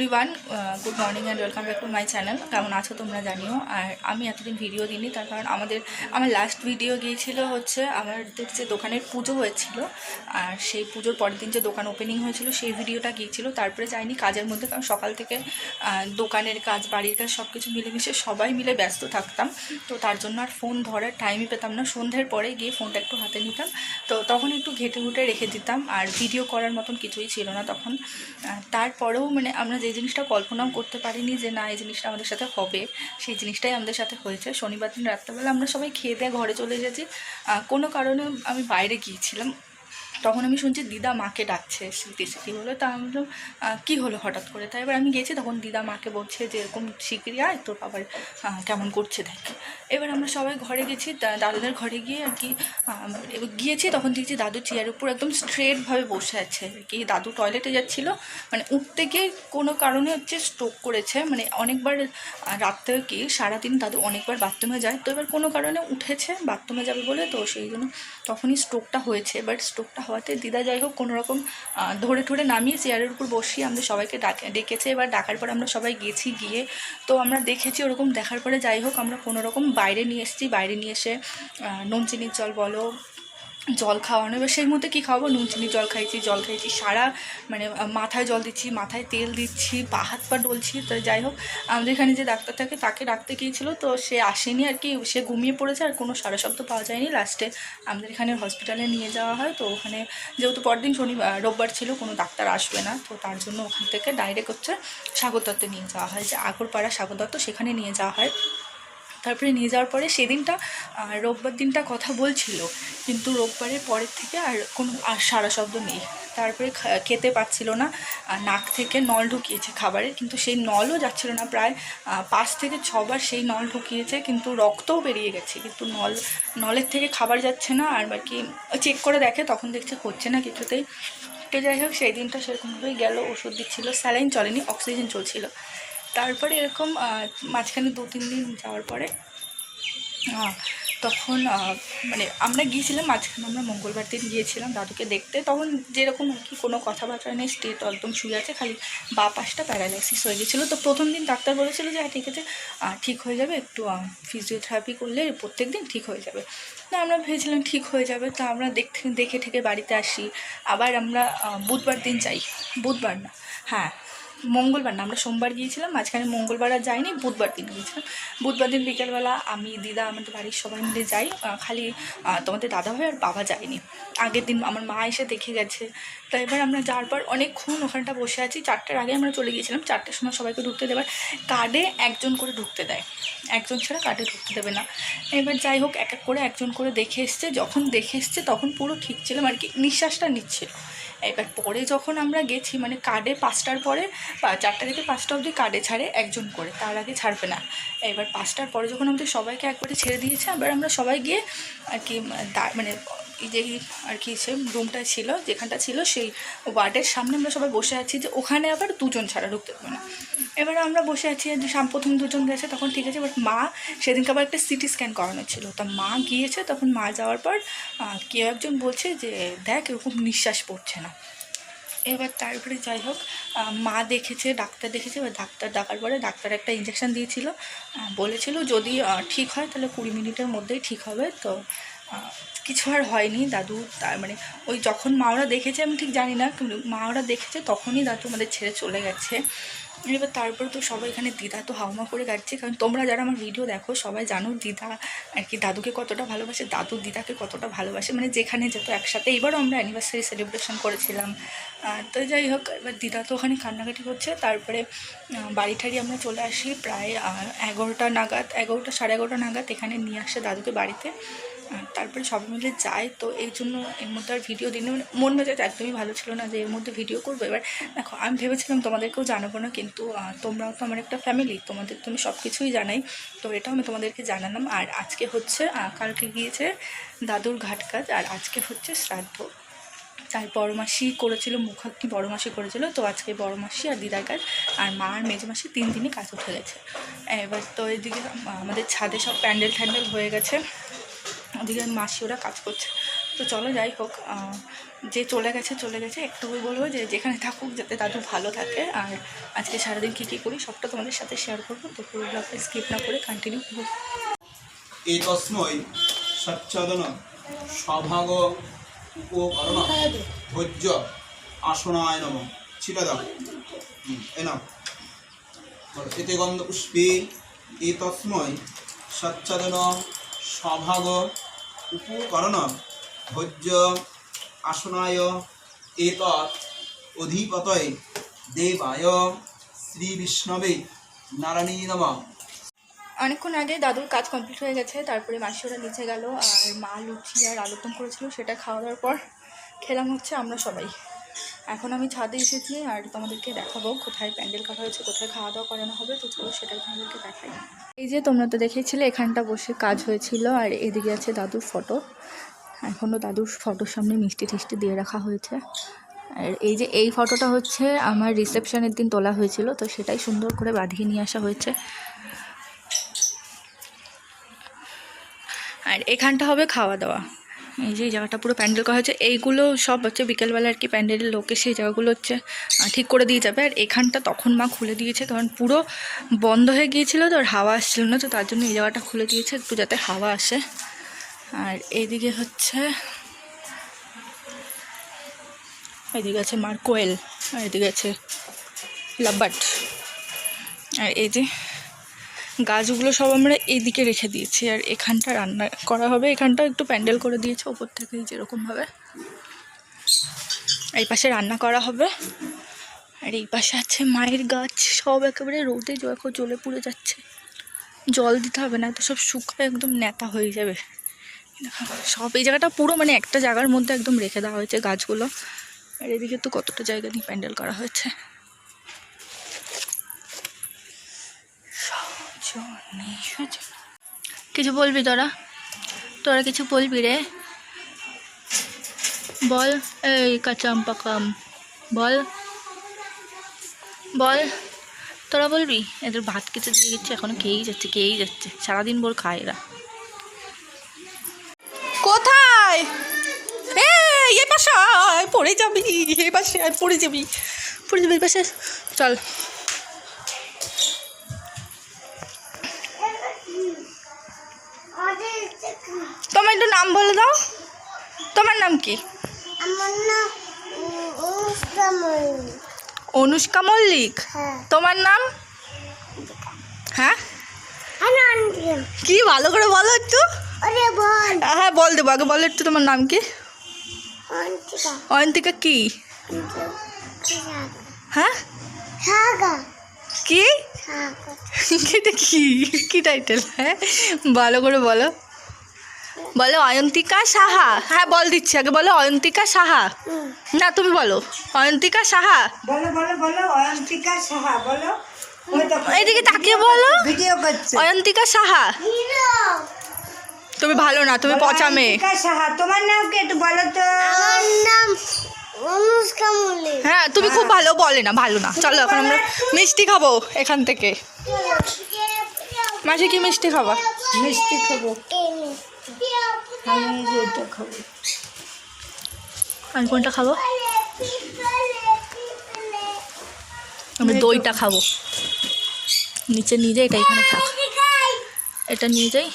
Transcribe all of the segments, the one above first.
Everyone good morning and welcome back to my channel কেমন আছো তোমরা জানিও? আর আমি এতদিন ভিডিও দিইনি, তার কারণ আমাদের, আমার লাস্ট ভিডিও গিয়েছিল হচ্ছে আমাদের যে দোকানের পুজো হয়েছিল, আর সেই পুজোর পরের দিন যে দোকান ওপেনিং হয়েছিল, সেই ভিডিওটা গিয়েছিল। তারপরে যাইনি কাজের মধ্যে, কারণ সকাল থেকে দোকানের কাজ, বাড়ির কাজ সব কিছু মিলেমিশে সবাই মিলে ব্যস্ত থাকতাম। তো তার জন্য আর ফোন ধরার টাইমই পেতাম না। সন্ধ্যের পরে গিয়ে ফোনটা একটু হাতে নিতাম। তো তখন একটু ঘেটে ঘুটে রেখে দিতাম, আর ভিডিও করার মতন কিছুই ছিল না তখন। তারপরেও মানে আমরা যে জিনিসটা কল্পনাও করতে পারিনি যে না, এই জিনিসটা আমাদের সাথে হবে। সেই জিনিসটাই আমাদের সাথে হয়েছে। শনিবার দিন রাত্রেবেলা আমরা সবাই খেয়ে দিয়ে ঘরে চলে এসেছি। কোনো কারণে আমি বাইরে গিয়েছিলাম। তখন আমি শুনছি দিদা মাকে ডাকছে স্মৃতি স্মৃতি বলে। তা আমি বললাম কী হলো হঠাৎ করে? তাই এবার আমি গেছি, তখন দিদা মাকে বলছে যে, এরকম শিগগিরি আয়, তোর বাবার কেমন করছে দেখ। এবার আমরা সবাই ঘরে গেছি দাদুদের ঘরে গিয়ে আর কি গিয়েছি, তখন দেখছি দাদু চেয়ারের উপর একদম স্ট্রেটভাবে বসে আছে। আর কি, দাদু টয়লেটে যাচ্ছিল মানে উঠতে গিয়ে কোনো কারণে হচ্ছে স্ট্রোক করেছে। মানে অনেকবার রাত্রে কি, সারাদিন দাদু অনেকবার বাথরুমে যায়, তো এবার কোনো কারণে উঠেছে বাথরুমে যাবে বলে, তো সেই জন্য তখনই স্ট্রোকটা হয়েছে। এবার স্ট্রোকটা হওয়াতে দিদা যাই হোক কোনোরকম ধরে ঠরে নামিয়ে চেয়ারের উপর বসিয়ে আমাদের সবাইকে ডাকে, ডেকেছে। এবার ডাকার পর আমরা সবাই গেছি গিয়ে, তো আমরা দেখেছি ওরকম দেখার পরে যাই হোক আমরা কোনোরকম বাইরে নিয়ে এসেছি। বাইরে নিয়ে এসে নুন চিনির জল বলো জল খাওয়ানো। এবার সেই মধ্যে কী খাওয়াবো? নুন চিনি জল খাইছি জল খাইছি সারা মানে মাথায় জল দিচ্ছি মাথায় তেল দিচ্ছি পা হাত পা ডলছি তো যাই হোক আমাদের এখানে যে ডাক্তার থাকে তাকে ডাকতে গিয়েছিল তো সে আসেনি আর কি সে ঘুমিয়ে পড়েছে আর কোনো সারা শব্দ পাওয়া যায়নি। লাস্টে আমাদের এখানে হসপিটালে নিয়ে যাওয়া হয় তো ওখানে যেহেতু পরদিন শনি আহ, রোববার ছিল কোনো ডাক্তার আসবে না তো তার জন্য ওখান থেকে ডাইরেক্ট হচ্ছে সাগর দত্তে নিয়ে যাওয়া হয় যে আগরপাড়া সাগর দত্ত সেখানে নিয়ে যাওয়া হয়। তারপরে নিয়ে যাওয়ার পরে সেদিনটা রোববার দিনটা কথা বলছিল। কিন্তু রোববারের পরের থেকে আর কোনো, আর সারা শব্দ নেই। তারপরে খেতে পাচ্ছিল না। নাক থেকে নল ঢুকিয়েছে খাবারের। কিন্তু সেই নলও যাচ্ছিল না। প্রায় পাঁচ থেকে ছবার সেই নল ঢুকিয়েছে। কিন্তু রক্তও বেরিয়ে গেছে। কিন্তু নল, নলের থেকে খাবার যাচ্ছে না। আর বাকি চেক করে দেখে, তখন দেখছে হচ্ছে না কিছুতেই। তো যাই হোক, সেই দিনটা সেরকমভাবেই গেল। ওষুধ দিচ্ছিল। স্যালাইন চলেনি, অক্সিজেন চলছিল। তারপরে এরকম মাঝখানে দু, তিন দিন যাওয়ার পরে তখন মানে আমরা গিয়েছিলাম মাঝখানে, আমরা মঙ্গলবার দিন গিয়েছিলাম দাদুকে দেখতে। তখন যেরকম আর কি, কোনো কথাবার্তা নেই স্টেট একদম শুয়ে আছে, খালি বা পাশটা প্যারালাইসিস হয়ে গেছিল তো প্রথম দিন ডাক্তার বলেছিল যে হ্যাঁ ঠিক আছে ঠিক হয়ে যাবে, একটু ফিজিওথেরাপি করলে প্রত্যেক দিন ঠিক হয়ে যাবে। না আমরা ভেবেছিলাম ঠিক হয়ে যাবে, তো আমরা দেখতে, দেখে ঠেকে বাড়িতে আসি। আবার আমরা বুধবার দিন যাই। বুধবার না হ্যাঁ মঙ্গলবার না, আমরা সোমবার গিয়েছিলাম, মাঝখানে মঙ্গলবার আর যাইনি, বুধবার দিন গিয়েছিলাম। বুধবার দিন বিকেলবেলা আমি, দিদা, আমাদের বাড়ির সবাই মিলে যাই খালি তোমাদের দাদা ভাই আর বাবা যায়নি। আগের দিন আমার মা এসে দেখে গেছে। তো এবার আমরা যাওয়ার পর অনেকক্ষণ ওখানটা বসে আছি, চারটার আগে আমরা চলে গিয়েছিলাম, চারটের সময় সবাইকে ঢুকতে দেবার। কার্ডে একজন করে ঢুকতে দেয়। একজন ছাড়া কার্ডে ঢুকতে দেবে না। এবার যাই হোক, এক এক করে একজন করে দেখে এসছে, যখন দেখে এসছে তখন পুরো ঠিক ছিলাম আর কি, নিঃশ্বাসটা নিচ্ছিল। এবার পরে যখন আমরা গেছি মানে কার্ডে পাঁচটার পরে চারটা থেকে পাঁচটা অবধি কার্ডে ছাড়ে একজন করে, তার আগে ছাড়বে না। এবার পাঁচটার পরে যখন আমাদের সবাইকে একবারে ছেড়ে দিয়েছে, আবার আমরা সবাই গিয়ে আর কি মানে যে আর কি সে রুমটা ছিল, যেখানটা ছিল সেই ওয়ার্ডের সামনে আমরা সবাই বসে আছি যে ওখানে আবার দুজন ছাড়া ঢুকতে দেবে না। এবার আমরা বসে আছি যে প্রথম দুজন গেছে, তখন ঠিক আছে বাট মা, সেদিনকে আবার একটা সিটি স্ক্যান করানো ছিল। তা মা গিয়েছে, তখন মা যাওয়ার পর কেউ একজন বলছে যে, দেখ, এরকম নিঃশ্বাস পড়ছে না। এবার তারপরে যাই হোক মা দেখেছে, ডাক্তার দেখেছে, এবার ডাক্তার ডাকার পরে ডাক্তার একটা ইঞ্জেকশন দিয়েছিল। বলেছিল যদি ঠিক হয়, তাহলে কুড়ি মিনিটের মধ্যেই ঠিক হবে। তো কিছু আর হয়নি, দাদু, তার মানে ওই যখন মা ওরা দেখেছে, আমি ঠিক জানি না, কিন্তু মা ওরা দেখেছে, তখনই দাদু আমাদের ছেড়ে চলে গেছে। এবার তারপর তো সবাই এখানে দিদা তো হাওমা করে যাচ্ছে কারণ তোমরা যারা আমার ভিডিও দেখো, সবাই জানো দিদা আর কি দাদুকে কতটা ভালোবাসে, দাদু দিদাকে কতটা ভালোবাসে মানে যেখানে যেত একসাথে। এবারও আমরা অ্যানিভার্সারি সেলিব্রেশন করেছিলাম। তো যাই হোক, এবার দিদা তো ওখানে কান্নাকাটি করছে, তারপরে বাড়ি ঠাড়ি আমরা চলে আসি প্রায় এগারোটা নাগাদ, এগারোটা সাড়ে এগারোটা নাগাদ এখানে নিয়ে আসে দাদুকে বাড়িতে। তারপরে সবাই মিলে যায়, তো এই জন্য এর মধ্যে আর ভিডিও দিনে মানে মন মেজাজ একদমই ভালো ছিল না যে এর মধ্যে ভিডিও করব। এবার দেখো, আমি ভেবেছিলাম তোমাদেরকেও জানাব না, কিন্তু তোমরাও তো আমার একটা ফ্যামিলি তোমাদের তুমি সব কিছুই জানাই। তো এটাও আমি তোমাদেরকে জানালাম। আর আজকে হচ্ছে কালকে গিয়েছে দাদুর ঘাট কাজ, আর আজকে হচ্ছে শ্রাদ্ধ। তার বড় মাসি করেছিল মুখাগ্নি বড় মাসি করেছিল, তো আজকে বড় মাসি আর দিদার কাজ, আর মা আর মেজো মাসি তিন দিনই কাজ উঠে গেছে। এবার তো এদিকে আমাদের ছাদে সব প্যান্ডেল ট্যান্ডেল হয়ে গেছে। ওদিকে মাসি ওরা কাজ করছে। তো চলো যাই হোক যে চলে গেছে চলে গেছে। একটুকুই বলব যে যেখানে থাকুক যাতে দাদু ভালো থাকে। আর আজকে সারাদিন কী কী করি সবটা তোমাদের সাথে শেয়ার করব। তো পুরো ব্লগটা স্কিপ না করে কন্টিনিউ করব। এতস্মৈ সচ্ছদন সভাগ উপকরণ ভোজ্য আসনায় নম। ছিটা দাও। হুম, এ নাও। বলো, এতে গন্ধ পুষ্পে। এতস্মৈ সচ্ছদন সভাগ উপকরণ ভোজ্য আসনায় এতৎ অধিপতয়ে দেবায় শ্রী বিষ্ণবে নারায়ণী নমঃ অনেকক্ষণ আগে দাদুর কাজ কমপ্লিট হয়ে গেছে, তারপরে মাসি ওরা নিচে গেল আর মা লুচি আর আলুদম করেছিল, সেটা খাওয়া দাওয়ার পর খেলাম হচ্ছে আমরা সবাই। এখন আমি ছাদে এসেছি আর তোমাদেরকে দেখাবো কোথায় প্যান্ডেল কাটা হয়েছে, কোথায় খাওয়া দাওয়া করানো হবে। তো চলো সেটাই তোমাদেরকে দেখাই। এই যে তোমরা তো দেখেছিলে, এখানটা বসে কাজ হয়েছিল আর এদিকে আছে দাদুর ফটো। এখনও দাদুর ফটোর সামনে মিষ্টি টিষ্টি দিয়ে রাখা হয়েছে। আর এই যে এই ফটোটা হচ্ছে আমার রিসেপশনের দিন তোলা হয়েছিল, তো সেটাই সুন্দর করে বাঁধিয়ে নিয়ে আসা হয়েছে। আর এখানটা হবে খাওয়া দাওয়া। এই যে জায়গাটা পুরো প্যান্ডেল করা হয়েছে। এইগুলো সব হচ্ছে বিকেলবেলা আর কি প্যান্ডেলের লোকে সেই জায়গাগুলো হচ্ছে ঠিক করে দিয়ে যাবে। আর এখানটা তখন মা খুলে দিয়েছে, কারণ পুরো বন্ধ হয়ে গিয়েছিল তো, আর হাওয়া আসছিল না তো, তার জন্য এই জায়গাটা খুলে দিয়েছে একটু যাতে হাওয়া আসে। আর এইদিকে হচ্ছে, এদিকে আছে মার কোয়েল, আর এদিকে আছে লাব্বাট আর এই যে গাছগুলো সব আমরা এইদিকে রেখে দিয়েছি আর এখানটা রান্না করা হবে। এখানটাও একটু প্যান্ডেল করে দিয়েছে, ওপর থেকে যেরকমভাবে এই পাশে রান্না করা হবে। আর এই পাশে আছে মায়ের গাছ, সব একেবারে রোদে দেখো জ্বলে পুড়ে যাচ্ছে। জল দিতে হবে না, তো সব শুকায় একদম নেতা হয়ে যাবে। সব এই জায়গাটা পুরো মানে একটা জায়গার মধ্যে একদম রেখে দেওয়া হয়েছে গাছগুলো। আর এদিকে তো কতটা জায়গা নিয়ে প্যান্ডেল করা হয়েছে। কিছু বলবি তোরা? তোরা কিছু বলবি রে? বল, এই কাচাম পাকাম বল। বল। তোরা বলবি? এদের ভাত খেতে দিয়ে দিচ্ছে, এখনও খেয়েই যাচ্ছে খেয়েই যাচ্ছে। সারাদিন ভোর খায় এরা। কোথায়? এই পড়ে যাবি, এ পাশে আয় পড়ে যাবি পড়ে যাবি এই চল। তোমার একটু নাম বলে দাও। তোমার নাম কি? আমার নাম অনুষ্কা মল্লিক। হ্যাঁ। তোমার নাম? হ্যাঁ? কি ভালো করে বলো একটু। হ্যাঁ বল দেবো আগে বলো একটু তোমার নাম কি? অয়ন্তিকা কি? হ্যাঁ? কি? কি? টাইটেল হ্যাঁ? ভালো করে বলো। বলো অয়ন্তিকা সাহা। হ্যাঁ বল দিচ্ছি আগে বলো অয়ন্তিকা সাহা। না তুমি বলো। অয়ন্তিকা সাহা? বলো বলো বলো অয়ন্তিকা সাহা বলো। এইদিকে তাকিয়ে বলো। ভিডিও করছে। অয়ন্তিকা সাহা। তুমি ভালো না তুমি পচা মেয়ে। সাহা তোমার নাম কি একটু বলো তো? আমার নাম অনুষ্কা মল্লিক। হ্যাঁ তুমি খুব ভালো বলে না ভালো না। চলো এখন আমরা মিষ্টি খাব এখান থেকে। মাসে কি মিষ্টি খাবা? মিষ্টি খাব। আমি এটা খাব আমি কোনটা খাব? আমি দইটা খাব। নিচে নিয়ে যাই, এটা এখানে থাক। এটা নিয়ে যাই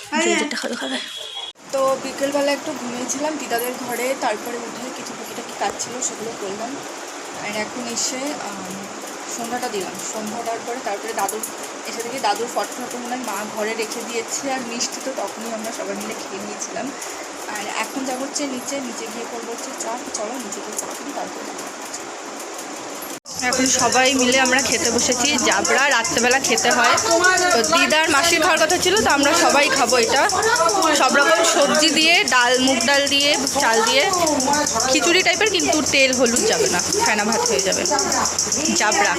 যেটা খাবে খাবে। তো বিকেলবেলা একটু ঘুমিয়েছিলাম, দিদাদের ঘরে, তারপরে উঠে কিছু টুকিটাকি কাজ ছিল, সেগুলো করলাম। আর এখন এসে সন্ধ্যাটা দিলাম। সন্ধ্যা দেওয়ার পরে তারপরে দাদুর, এসে থেকে দাদুর ফটো ফটো মনে হয় মা ঘরে রেখে দিয়েছে আর মিষ্টি তো তখনই আমরা সবাই মিলে খেয়ে নিয়েছিলাম। আর এখন যা হচ্ছে নিচে নিচে গিয়ে করব হচ্ছে চা। চলো, নিচে গিয়ে চা করি তারপরে। এখন সবাই মিলে আমরা খেতে বসেছি। জাবড়া রাত্রেবেলা খেতে হয়। তো দিদার মাসির খাওয়ার কথা ছিল তো আমরা সবাই খাব এটা। সব রকম সবজি দিয়ে ডাল মুগ ডাল দিয়ে চাল দিয়ে। খিচুড়ি টাইপের কিন্তু তেল হলুদ যাবে না। ফেনা ভাত হয়ে যাবে। জাবড়া।